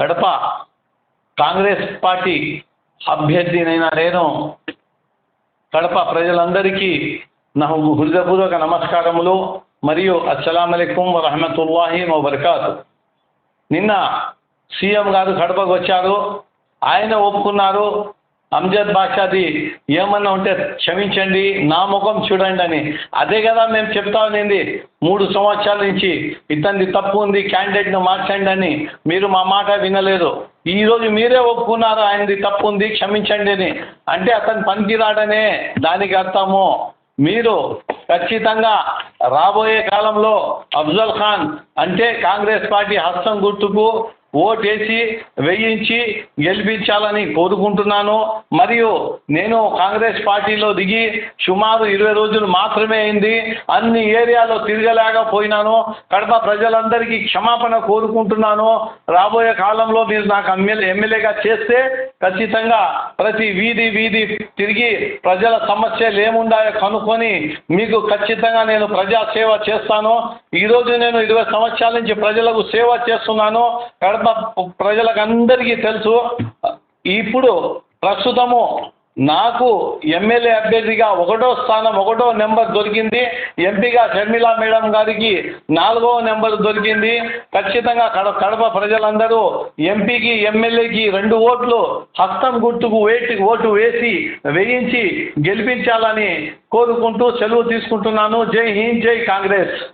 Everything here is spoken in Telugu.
కడప కాంగ్రెస్ పార్టీ అభ్యర్థినైనా నేను కడప ప్రజలందరికీ నా హృదయపూర్వక నమస్కారములు మరియు అస్సలం అయికం వరహమతుల్లాహి వబర్కాతు. నిన్న సీఎం గారు కడపకు వచ్చారు. ఆయన ఒప్పుకున్నారు. అమ్జద్ బాషాది ఏమన్నా ఉంటే క్షమించండి నా ముఖం చూడండి అని. అదే కదా మేము చెప్తా ఉన్నింది. మూడు సంవత్సరాల నుంచి ఇతనిది తప్పు ఉంది క్యాండిడేట్ను మార్చండి అని. మీరు మా మాట వినలేదు. ఈరోజు మీరే ఒప్పుకున్నారు ఆయనది తప్పు ఉంది క్షమించండి అని. అంటే అతను పనికిరాడనే దానికి అర్థము. మీరు ఖచ్చితంగా రాబోయే కాలంలో అఫ్జల్ ఖాన్ అంటే కాంగ్రెస్ పార్టీ హస్తం గుర్తుకు ఓటేసి వేయించి గెలిపించాలని కోరుకుంటున్నాను. మరియు నేను కాంగ్రెస్ పార్టీలో దిగి సుమారు ఇరవై రోజులు మాత్రమే అయింది. అన్ని ఏరియాలో తిరగలేకపోయినాను. కడప ప్రజలందరికీ క్షమాపణ కోరుకుంటున్నాను. రాబోయే కాలంలో మీరు నాకు ఎమ్మెల్యే ఎమ్మెల్యేగా చేస్తే ఖచ్చితంగా ప్రతి వీధి వీధి తిరిగి ప్రజల సమస్యలు ఏముండాయో కనుక్కొని మీకు ఖచ్చితంగా నేను ప్రజాసేవ చేస్తాను. ఈరోజు నేను ఇరవై సంవత్సరాల నుంచి ప్రజలకు సేవ చేస్తున్నాను. కడప ప్రజలకు ప్రజలకందరికీ తెలుసు. ఇప్పుడు ప్రస్తుతము నాకు ఎమ్మెల్యే అభ్యర్థిగా ఒకటో స్థానం ఒకటో నెంబర్ దొరికింది. ఎంపీగా షర్మిలా మేడం గారికి నాలుగవ నెంబర్ దొరికింది. ఖచ్చితంగా కడ కడప ప్రజలందరూ ఎంపీకి ఎమ్మెల్యేకి రెండు ఓట్లు హస్తం గుర్తుకు వేటి ఓటు వేసి వేయించి గెలిపించాలని కోరుకుంటూ సెలవు తీసుకుంటున్నాను. జై హింద్ జై కాంగ్రెస్.